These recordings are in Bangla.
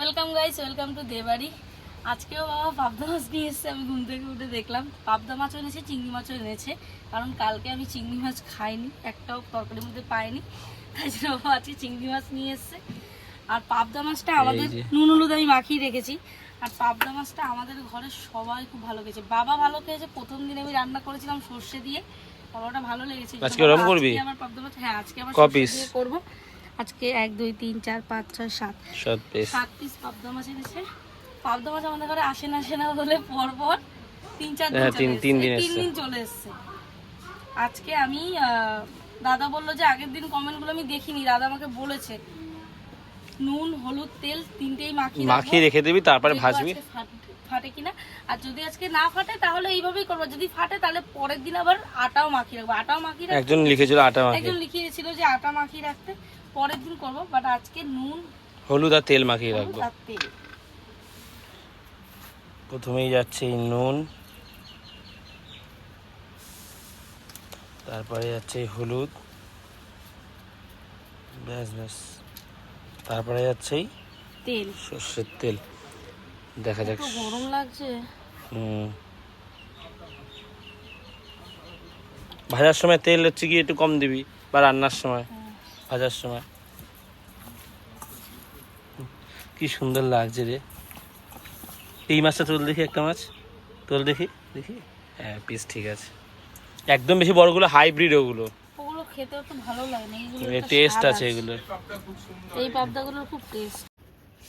Welcome guys welcome to Debari আজকেও বাবা পাবদা মাছ নিয়ে এসেছে আমি ঘুম থেকে উঠে দেখলাম। পাবদা মাছও এনেছে চিংড়ি মাছও এনেছে কারণ কালকে আমি চিংড়ি মাছ খাইনি একটাও তরকারির মধ্যে পাইনি। তাই জন্য বাবা আজকে চিংড়ি মাছ নিয়ে এসেছে। আর পাবদা মাছটা আমাদের নুন হলুদ আমি মাখিয়ে রেখেছি। আর পাবদা মাছটা আমাদের ঘরে সবাই খুব ভালো খেয়েছে। বাবা ভালো খেয়েছে প্রথম দিন আমি রান্না করেছিলাম সর্ষে দিয়ে। বাবাটা ভালো লেগেছে। আজকে আবার পাবদা মাছ হ্যাঁ আজকে আমার সর্ষে দিয়ে করব। আজকে এক দুই তিন চার পাঁচ ছয় সাত। সৎ পেস সাত পিস পাবদা মাছ এনেছে। পাবদা মাছ আমাদের ঘরে আসে না আসে না বলে পরপর তিন চার দিন হ্যাঁ, তিন- তিন দিন তিন দিন চলে এসছে। আজকে আমি দাদা বলল যে আগের দিন কমেন্টগুলো আমি দেখিনি। দাদা আমাকে বলেছে নুন হলুদ তেল তিনটেই মাখিয়ে মাখিয়ে রেখে দিবি তারপরে ভাজবি। ফাটে কিনা। আর যদি আজকে না ফাটে তাহলে এইভাবেই করব। যদি ফাটে তাহলে পরের দিন আবার আটাও মাখিয়ে রাখব। আটাও মাখিয়ে রাখব একজন লিখেছিল আটা মাখিয়ে। একজন লিখিয়েছিল যে আটা মাখিয়ে রাখতে। পরের দিন করব বাট আজকে নুন হলুদ আর তেল মাখিয়ে হলুদ রাখব। আর তেল। প্রথমেই যাচ্ছে নুন। তারপরে যাচ্ছে হলুদ। ব্যাস ব্যাস। তারপরে যাচ্ছে তেল। সর্ষের তেল। দেখা যাক। গরম লাগছে। হুম। ভাজার সময় তেল হচ্ছে কি একটু কম দিবি বা রান্নার সময়। ভাজার সময়। কি সুন্দর লাগছে রে। এই মাছটা তোল দেখি একটা মাছ। তোল দেখি। দেখি? হ্যাঁ পিস ঠিক আছে। একদম বেশি বড়গুলো হাইব্রিড ওগুলো। ওগুলো খেতে তো ভালো লাগে না। টেস্ট আছে এগুলো। এই পাবদাগুলোর খুব টেস্ট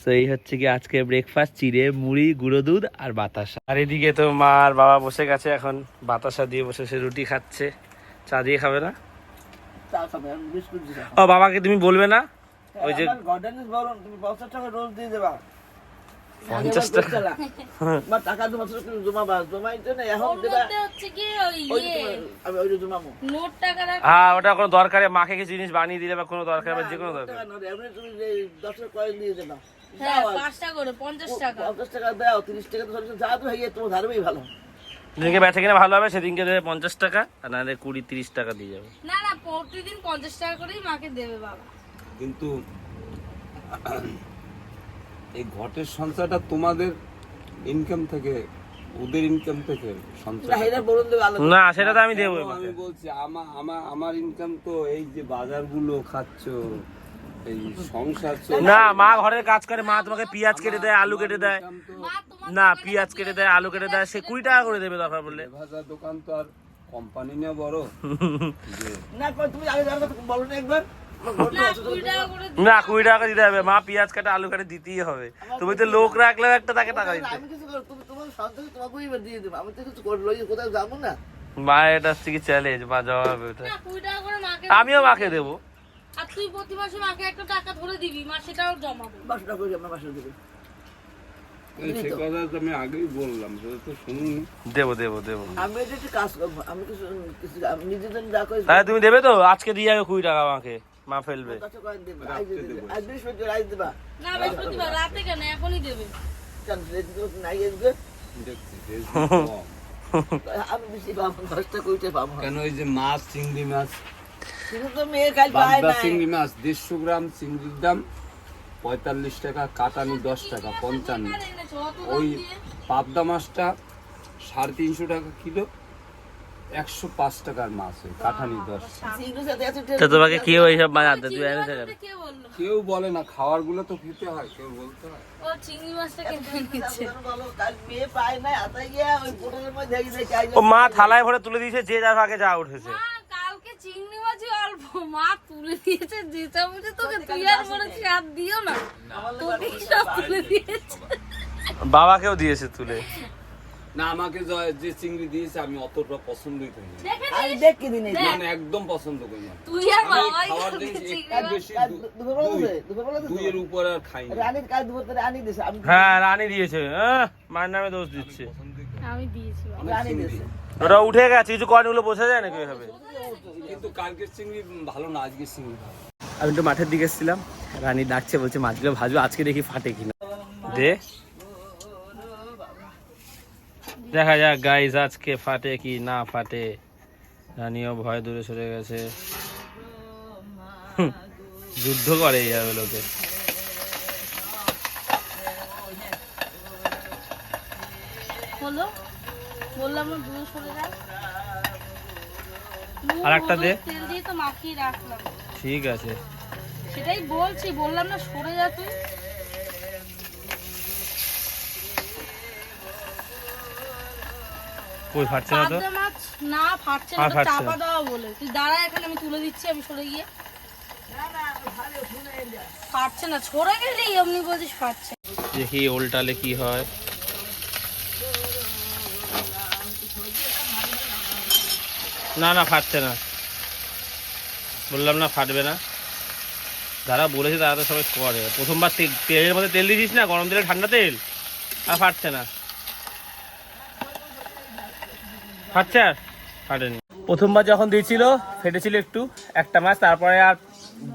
তো এই হচ্ছে কি আজকে ব্রেকফাস্ট চিড়ে মুড়ি গুঁড়ো দুধ আর বাতাসা। আর এদিকে তো মা আর বাবা বসে গেছে এখন। বাতাসা দিয়ে বসে সে রুটি খাচ্ছে। চা দিয়ে খাবে না? চা খাবে আমি বিস্কুট দিয়ে ও বাবাকে তুমি বলবে না? ওই যে গার্ডেনিস বলুন তুমি পঞ্চাশ টাকা রোজ দিয়ে দেবা। পঞ্চাশ টাকা। বা টাকা তোমার জমাবা জমাই না এখন দেবা হচ্ছে কি ওই ওই তোমার- আমি ওই জমাবো। নোট টাকা হ্যাঁ ওটা কোনো দরকারে মাকে কিছু জিনিস বানিয়ে দিলে বা কোনো দরকার বা যে কোনো দরকার। এমনি তুমি যে দশ কয়েন দিয়ে দেবা। হ্যাঁ পাঁচটা করে পঞ্চাশ টাকা। পঞ্চাশ টাকা দাও তিরিশ টাকা তো যা তো হয়ে তোমার ধারবেই ভালো। যেদিনকে বেচা কিনা ভালো হবে সেদিনকে দেবে পঞ্চাশ টাকা আর নাহলে কুড়ি তিরিশ টাকা দিয়ে যাবে। না না প্রতিদিন পঞ্চাশ টাকা করেই মাকে দেবে বাবা। কিন্তু এই ঘটের সঞ্চয়টা তোমাদের ইনকাম থেকে ওদের ইনকাম থেকে সঞ্চয়? না না সেটা তো আমি দেবো আমি বলছি আমার আমার ইনকাম তো এই যে বাজারগুলো খাচ্ছ। না মা ঘরের কাজ করে মা তোমাকে পেঁয়াজ কেটে দেয় আলু কেটে দেয়। না পেঁয়াজ কেটে দেয় আলু কেটে দেয় সে কুড়ি টাকা করে দেবে দরকার বললে দোকান তো আর কোম্পানি না বড়। না তুমি আগে বলো না একবার। না কুড়ি টাকা করে না কুড়ি টাকা দিতে হবে মা পেঁয়াজ কাটে আলু কাটে দিতেই হবে। তুমি তো লোক রাখলেও একটা তাকে টাকা দিতে। আমি কিছু করব তুমি তোমার সন্তান তোমাকেই এবার দিয়ে দেবো। আমি তো কিছু করল কোথাও যাব না। মা এটা হচ্ছে কি চ্যালেঞ্জ মা জবাবে আমিও মাকে দেবো। আর তুই প্রতি মাসে মাকে একটা টাকা ধরে দিবি মা সেটাও জমাবে। বাসা টাকা করে আমার বাসা দেবে। সে কথা তো আমি আগেই বললাম সেটা তো শুনুন। দেবো দেবো দেবো। আমি এটা একটু কাজ করব আমি কিছু কিছু আমি নিজের জন্য যা করি হ্যাঁ তুমি দেবে তো? আজকে দিয়ে যাবে কুড়ি টাকা আমাকে মা ফেলবে। কাছে করে দেবে আজ দিয়ে আজ দেবা। না বৃহস্পতিবার রাতে কেন? এখনই দেবে। কেন নাই আসবে দেখছি বেশ কম। আমি বেশি পাবো দশটা কুড়িটা পাবো কেন ওই যে মাছ চিংড়ি মাছ বাগদা চিংড়ি মাছ দেড়শো গ্রাম চিংড়ির দাম পঁয়তাল্লিশ টাকা কাটানি দশ টাকা পঞ্চান্ন। ওই পাবদা মাছটা সাড়ে তিনশো টাকা কিলো একশো পাঁচ টাকার মাছ ওই কাঠানি দশ। তো তোমাকে কেউ এইসব বানাতে তুই চিংড়ি এনেছে মাছটা কেন কেউ বলে না খাওয়ারগুলো তো খেতে হয় কেউ বলতে হয়। ও চিংড়ি মাছটা কে নিচ্ছে। ওই ও মা থালায় ভরে তুলে দিয়েছে যে যার ভাগে যা উঠেছে মা কালকে চিংড়ি মাছই অল্প মা তুলে দিয়েছে যে চামচে তোকে তুই আর মনে হচ্ছে হাত দিও না। তোকে সব তুলে দিয়েছে। বাবাকেও দিয়েছে তুলে। না আমাকে যে চিংড়ি দিয়েছে আমি অতটা পছন্দই করি আমি দেখি দিনে মানে একদম পছন্দ করি না। তুই আর বাবাই দুই। দুইয়ের উপর আর খাই না। রানীর কাল দুপুর ধরে আনি দিছে হ্যাঁ রানী দিয়েছে। হ্যাঁ মায়ের নামে দোষ দিচ্ছে। আমি দিয়েছি ওটা উঠে গেছে কিছু কয়েনগুলো বোঝা যায় না কীভাবে কিন্তু কালকের চিংড়ি ভালো না আজকের চিংড়ি আমি একটু মাঠের দিকে এসেছিলাম রানী ডাকছে বলছে মাছগুলো ভাজবো আজকে দেখি ফাটে কিনা। দে। দেখা যাক গাইজ আজকে ফাটে কি না ফাটে। রানীও ভয় দূরে সরে গেছে। যুদ্ধ করে এইভাবে লোকে। হলো। বললাম না দূরে সরে আর একটা দে। তেল দিয়ে তো মাখিয়ে রাখলাম। ঠিক আছে। সেটাই বলছি বললাম না সরে যা তুই। কই ফাটছে না তো? মাছ না ফাটছে না চাপা না। দেওয়া বলে। তুই দাঁড়া এখানে আমি তুলে দিচ্ছি আমি সরে গিয়ে। ফাটছে না সরে গেলি এমনি বলছিস ফাটছে। দেখি ওল্টালে কি হয়। না না, ফাটছে না। বললাম না, ফাটবে না। যারা বলেছে তারা তো সবাই করে। প্রথমবার তেলের মধ্যে তেল দিয়েছিস না, গরম তেলে ঠান্ডা তেল? আর ফাটছে না। ফাটছে আর? ফাটেনি। প্রথমবার যখন দিয়েছিল, ফেটেছিল একটু, একটা মাছ, তারপরে আর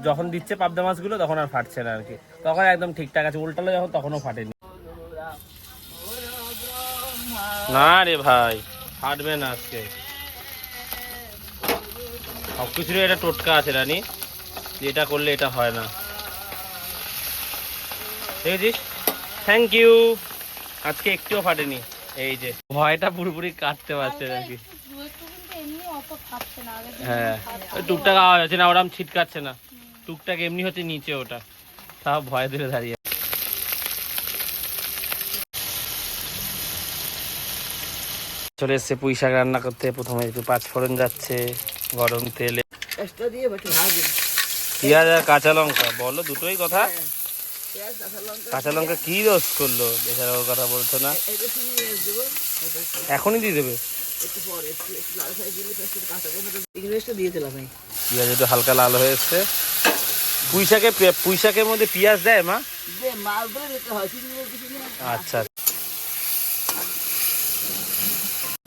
যখন দিচ্ছে পাবদা মাছগুলো, তখন আর ফাটছে না আর কি। তখন একদম ঠিকঠাক আছে, উল্টালো যখন, তখনও ফাটেনি। না রে ভাই, ফাটবে না আজকে। সব কিছুরই একটা টোটকা আছে রানী। যেটা করলে এটা হয় না। দেখেছিস? থ্যাংক ইউ আজকে একটুও ফাটেনি। এই যে ভয়টা পুরোপুরি কাটতে পারছে নাকি। হ্যাঁ। টুকটাক আওয়াজ হচ্ছে না ওরম ছিটকাচ্ছে না। টুকটাক এমনি হচ্ছে নিচে ওটা। তাও ভয় ধরে দাঁড়িয়ে চলে এসছে পুঁই শাক রান্না করতে। প্রথমে একটু পাঁচ ফোড়ন যাচ্ছে গরম তেলে। দিয়ে পেঁয়াজ আর কাঁচা লঙ্কা বলো দুটোই কথা। কাঁচা লঙ্কা। কাঁচা লঙ্কা কি দোষ করল? বেচারা ওর কথা বলছো না। এখনই দিয়ে দেবে? পেঁয়াজ একটু হালকা লাল হয়ে এসছে। পুঁই শাকে পুঁই শাকের মধ্যে পেঁয়াজ দেয় মা? হয় আচ্ছা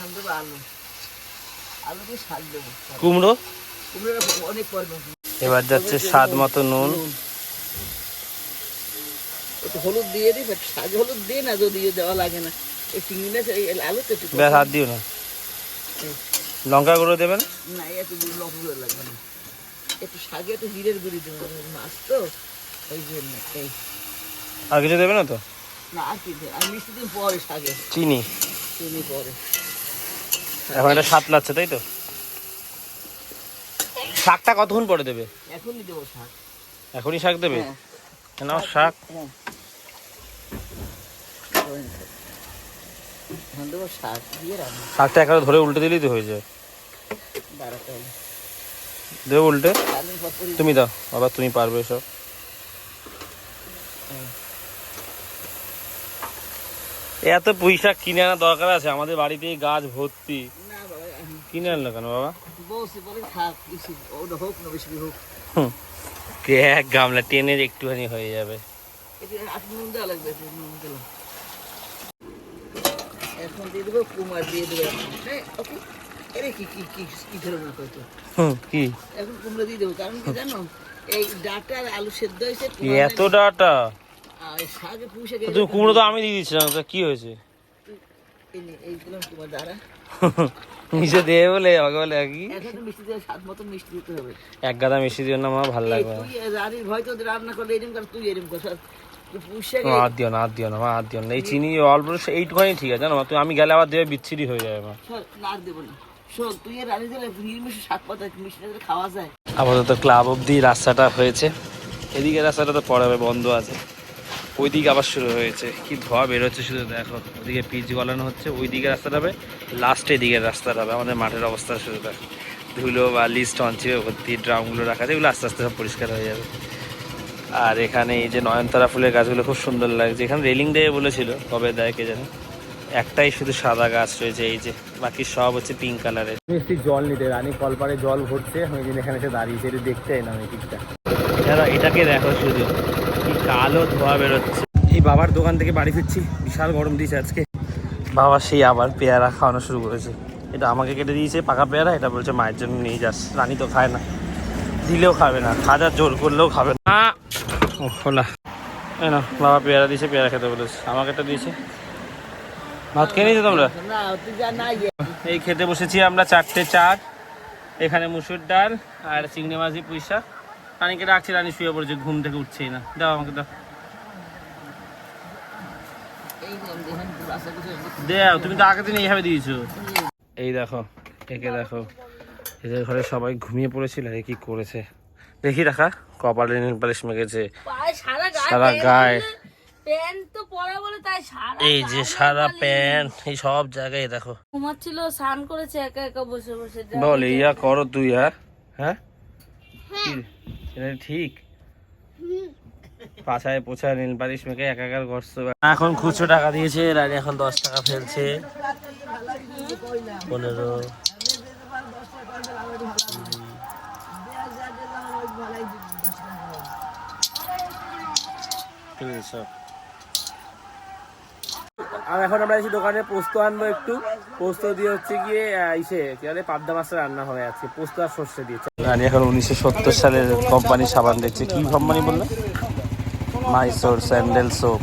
ধান দেবো আলু। আলু দিয়ে শাক দেবো। কুমড়ো? কুমড়োটা অনেক পরবে এবার যাচ্ছে স্বাদ মতো নুন। একটু হলুদ দিয়ে দিই সাজ হলুদ দিয়ে না যদি দেওয়া লাগে না। এই চিংড়ি মাছ এই আলু তো একটু ব্যাস হাত দিও না। লঙ্কা গুঁড়ো দেবেন? না একটু গুঁড়ো লাগবে না। একটু শাকে একটু জিরের গুঁড়ি দেবো মাছ তো। ওই জন্য আর কিছু দেবে না তো? না আর কি? আর মিষ্টি দিন পরে শাকে। চিনি। চিনি পরে। এখন এটা স্বাদ লাগছে তাই তো? শাকটা কতক্ষণ পরে দেবে? এখনই দেবো শাক। এখনই শাক দেবে? হ্যাঁ। নাও শাক। হ্যাঁ। শাকটা একেবারে ধরে উল্টে দিলেই তো হয়ে যায়। দেবে উল্টে? তুমি দাও বাবা তুমি পারবে সব। এত পুঁই শাক কিনে আনা দরকার আছে আমাদের বাড়িতেই গাছ ভর্তি। কিনে আনলো কেন বাবা? বলছি বলে থাক বেশি ওটা হোক না বেশি হোক। কে এক গামলা টেনের একটুখানি হয়ে যাবে। এখন দিয়ে দেবো কুমার দিয়ে দেবো হ্যাঁ ওকে। আরে কি কি কি কি ধরনের হয়তো কি? এখন কুমড়ো দিয়ে দেবো কারণ কি জানো এই ডাটা আর আলু সেদ্ধ হয়েছে এত ডাটা? আর শাকে পুষে তো তুমি কুমড়ো তো আমি দিয়ে দিচ্ছিলাম তা কি হয়েছে? বলে আমাকে বলে কি? এক গাদা মিষ্টি দিও না ভালো লাগবে আর দিও না আর দিও না মা আর দিও না। এই চিনি অল্প এইটুখানি ঠিক আছে জানো তুমি আমি গেলে আবার দেবে বিচ্ছিরি হয়ে যাবে মা। আপাতত ক্লাব অব্দি রাস্তাটা হয়েছে। এদিকে রাস্তাটা তো পড়াবে বন্ধ আছে। ওইদিকে আবার শুরু হয়েছে। কি ধোয়া বেরোচ্ছে শুধু দেখো। ওদিকে পিচ গলানো হচ্ছে ওইদিকে রাস্তাটা হবে লাস্টে দিকের রাস্তাটা হবে। আমাদের মাঠের অবস্থা শুরু দেখো। ধুলো বালি স্টঞ্চে ভর্তি ড্রামগুলো রাখা যায় এগুলো আস্তে আস্তে সব পরিষ্কার হয়ে যাবে। আর এখানে এই যে নয়নতারা ফুলের গাছগুলো খুব সুন্দর লাগছে। এখানে রেলিং দেবে বলেছিল কবে দেয় কে জানে। একটাই শুধু সাদা গাছ রয়েছে এই যে বাকি সব হচ্ছে পিঙ্ক কালারের মিষ্টি জল নিতে রানী কলপারে জল ভরছে ওই দিন এখানে এসে দাঁড়িয়েছে একটু দেখতে না ওই দিকটা। এটাকে দেখো শুধু। কালো ধোয়া বেরোচ্ছে। এই বাবার দোকান থেকে বাড়ি ফিরছি বিশাল গরম দিয়েছে আজকে। বাবা সেই আবার পেয়ারা খাওয়ানো শুরু করেছে। এটা আমাকে কেটে দিয়েছে পাকা পেয়ারা এটা বলছে মায়ের জন্য নিয়ে যাস। রানী তো খায় না। দিলেও খাবে না খাজা জোর করলেও খাবে না। ও না এই না বাবা পেয়ারা দিয়েছে পেয়ারা খেতে বলেছে। আমাকে একটা দিয়েছে। ভাত খেয়ে নিয়েছো তোমরা? এই খেতে বসেছি আমরা চারটে চার এখানে মুসুর ডাল আর চিংড়ি মাছি পুঁইশা রানীকে রাখছি রানী শুয়ে পড়েছে ঘুম থেকে উঠছেই না। দাও আমাকে দাও। দেও তুমি তো আগের দিন এইভাবে দিয়েছ। এই দেখো একে দেখো। এদের ঘরে সবাই ঘুমিয়ে পড়েছিল আর এ কি করেছে? দেখি রাখা কপালে নীল পালিশ মেখেছে সারা গায়ে। এই যে সারা প্যান্ট এই সব জায়গায় দেখো। ঘুমাচ্ছিল স্নান করেছে একা একা বসে বসে। বল ইয়া করো তুই হ্যাঁ হ্যাঁ? কি? এটা ঠিক? পাছায় পোছায় নীল পালিশ মেখে একাকার করছ এখন খুচরো টাকা দিয়েছে রানী এখন দশ টাকা ফেলছে। পনেরো। আর এখন আমরা এসে দোকানে পোস্ত আনব একটু। পোস্ত দিয়ে হচ্ছে গিয়ে ইসে কি বলে পাবদা মাছের রান্না হবে আজকে পোস্ত আর সর্ষে দিয়ে। রানী এখন উনিশশো সত্তর সালের কোম্পানি সাবান দেখছে। কি কোম্পানি বলল? মাইসোর স্যান্ডেল সোপ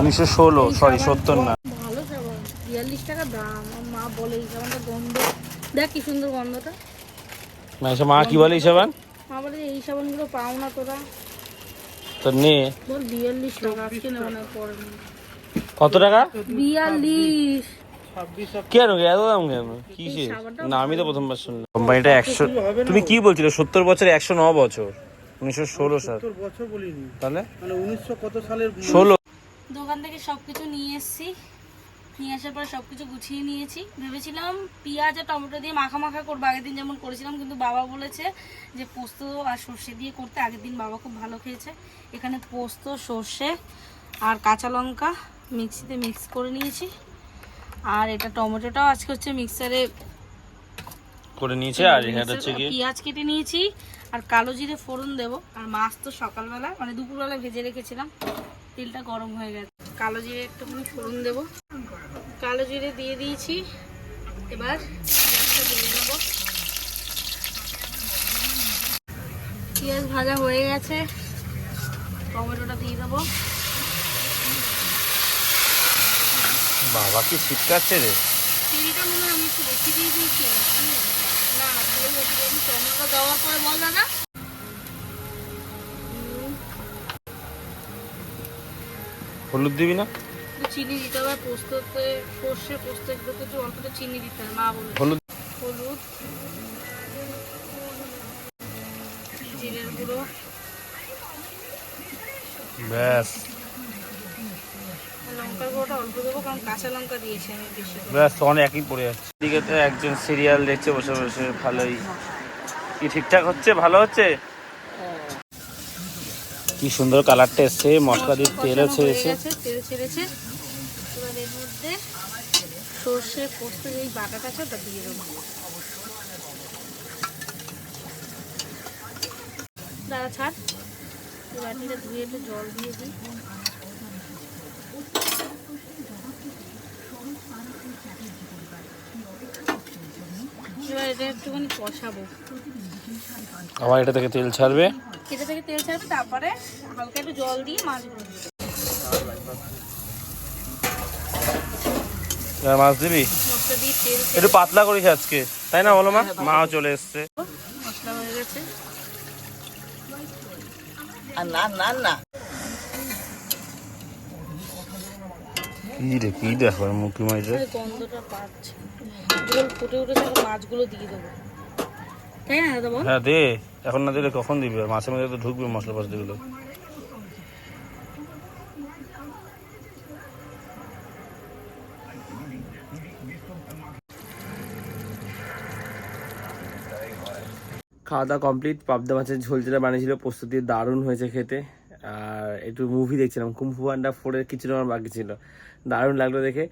উনিশশো ষোলো সরি সত্তর না। ভালো সাবান বিয়াল্লিশ টাকা দাম। মা বলে এই সাবানটা গন্ধ দেখ কি সুন্দর গন্ধটা। মা কি বলে এই সাবান? মা বলে এই সাবানগুলো পাও না তোরা। তো নে বিয়াল্লিশ টাকা আজকে নেব না পরে কত টাকা? বিয়াল্লিশ। কেন এত দাম কেন? কিসে না আমি তো প্রথমবার শুনলাম। কোম্পানিটা একশো তুমি কি বলছিলে? সত্তর বছর একশো ন বছর। উনিশশো ষোলো সাল। বছর বলিনি। তাহলে? মানে উনিশশো কত সালের ষোলো। দোকান থেকে সবকিছু নিয়ে এসেছি। নিয়ে আসার পর সবকিছু গুছিয়ে নিয়েছি। ভেবেছিলাম পেঁয়াজ আর টমেটো দিয়ে মাখা মাখা করব। আগের দিন যেমন করেছিলাম কিন্তু বাবা বলেছে যে পোস্ত আর সর্ষে দিয়ে করতে। আগের দিন বাবা খুব ভালো খেয়েছে। এখানে পোস্ত সর্ষে আর কাঁচা লঙ্কা মিক্সিতে মিক্স করে নিয়েছি। আর এটা টমেটোটাও আজকে হচ্ছে মিক্সারে করে নিয়েছে আর এখানে হচ্ছে কি? পেঁয়াজ কেটে নিয়েছি আর কালো জিরে ফোড়ন দেব। আর মাছ তো সকালবেলা মানে দুপুরবেলা ভেজে রেখেছিলাম। তেলটা গরম হয়ে গেছে। কালো জিরে একটুখানি ফোড়ন দেব। কালো জিরে দিয়ে দিয়েছি। এবার পেঁয়াজটা দিয়ে দেবো। পেঁয়াজ ভাজা হয়ে গেছে। টমেটোটা দিয়ে দেবো। বাবা কি ছিটকাচ্ছে রে? তেলটা মনে হয় আমি একটু বেশি দিয়ে দিয়েছি না তেল বেশি দিয়েছি টমেটো দেওয়ার পরে বল দাদা। হলুদ দিবি না? চিনি দিতে হবে পোস্ততে সর্ষে পোস্ত এগুলোতে একটু অল্প চিনি দিতে হবে মা বলে হলুদ। হলুদ জিরের গুঁড়ো। ব্যাস। দেবো কারণ কাঁচা লঙ্কা দিয়েছি আমি বেশি ব্যাস তখন একই পড়ে যাচ্ছে। এদিকে তো একজন সিরিয়াল দেখছে বসে বসে ভালোই। কি ঠিকঠাক হচ্ছে? ভালো হচ্ছে? কি সুন্দর কালারটা এসছে মশলা দিয়ে তেলও ছেড়েছে। তেল ছেড়েছে। এবার এর মধ্যে সর্ষে পোস্ত যেই বাটাটা আছে ওটা দিয়ে দেবো। দাঁড়া ছাড়। বাটিটা ধুয়ে একটু জল দিয়ে দিই এবার এটা একটুখানি কষাবো। আবার এটা থেকে তেল ছাড়বে? এটা থেকে তেল ছাড়বে তারপরে হালকা একটু জল দিয়ে মাছগুলো মাছ দিবি? একটু পাতলা করিস আজকে। তাই না বলো মা? মাও চলে এসছে। মশলা হয়ে গেছে। আর না না না। কি রে কি দেখো মুখি মাইছে এই গন্ধটা পাচ্ছে। জল ফুটে উঠেছে এখন মাছগুলো দিয়ে দেবো। তাই না দাদা হ্যাঁ দে। এখন না দিলে কখন দিবি? আর মাছের মধ্যে তো ঢুকবে মশলা পাশদিগুলো খাওয়া দাওয়া কমপ্লিট পাবদা মাছের ঝোল যেটা বানিয়েছিল দিয়ে দারুণ হয়েছে খেতে। আর একটু মুভি দেখছিলাম। কুম্ফু আন্ডা ফোরের কিছুটা আমার বাকি ছিল। দারুণ লাগল দেখে।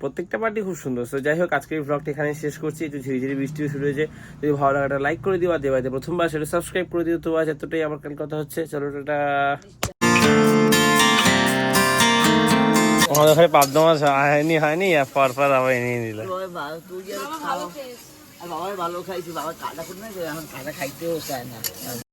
প্রত্যেকটা পার্টি খুব সুন্দর। তো যাই হোক আজকের ব্লগটা এখানে শেষ করছি। একটু ঝিরি ঝিরি বৃষ্টিও শুরু হয়েছে। যদি ভালো লাগাটা লাইক করে দিও আর দেবাইতে প্রথমবার সেটা সাবস্ক্রাইব করে দিও। তো আজ এতটাই। আমার কাল কথা হচ্ছে। চলো টাটা। আমাদের পাবদা মাছ হয়নি হয়নি। আর পর পর আবার এনে নিল বাবা ভালো তুই আর খাও। আর বাবা ভালো খাইছি। বাবা কাটা করে না এখন কাটা খাইতেও চায় না।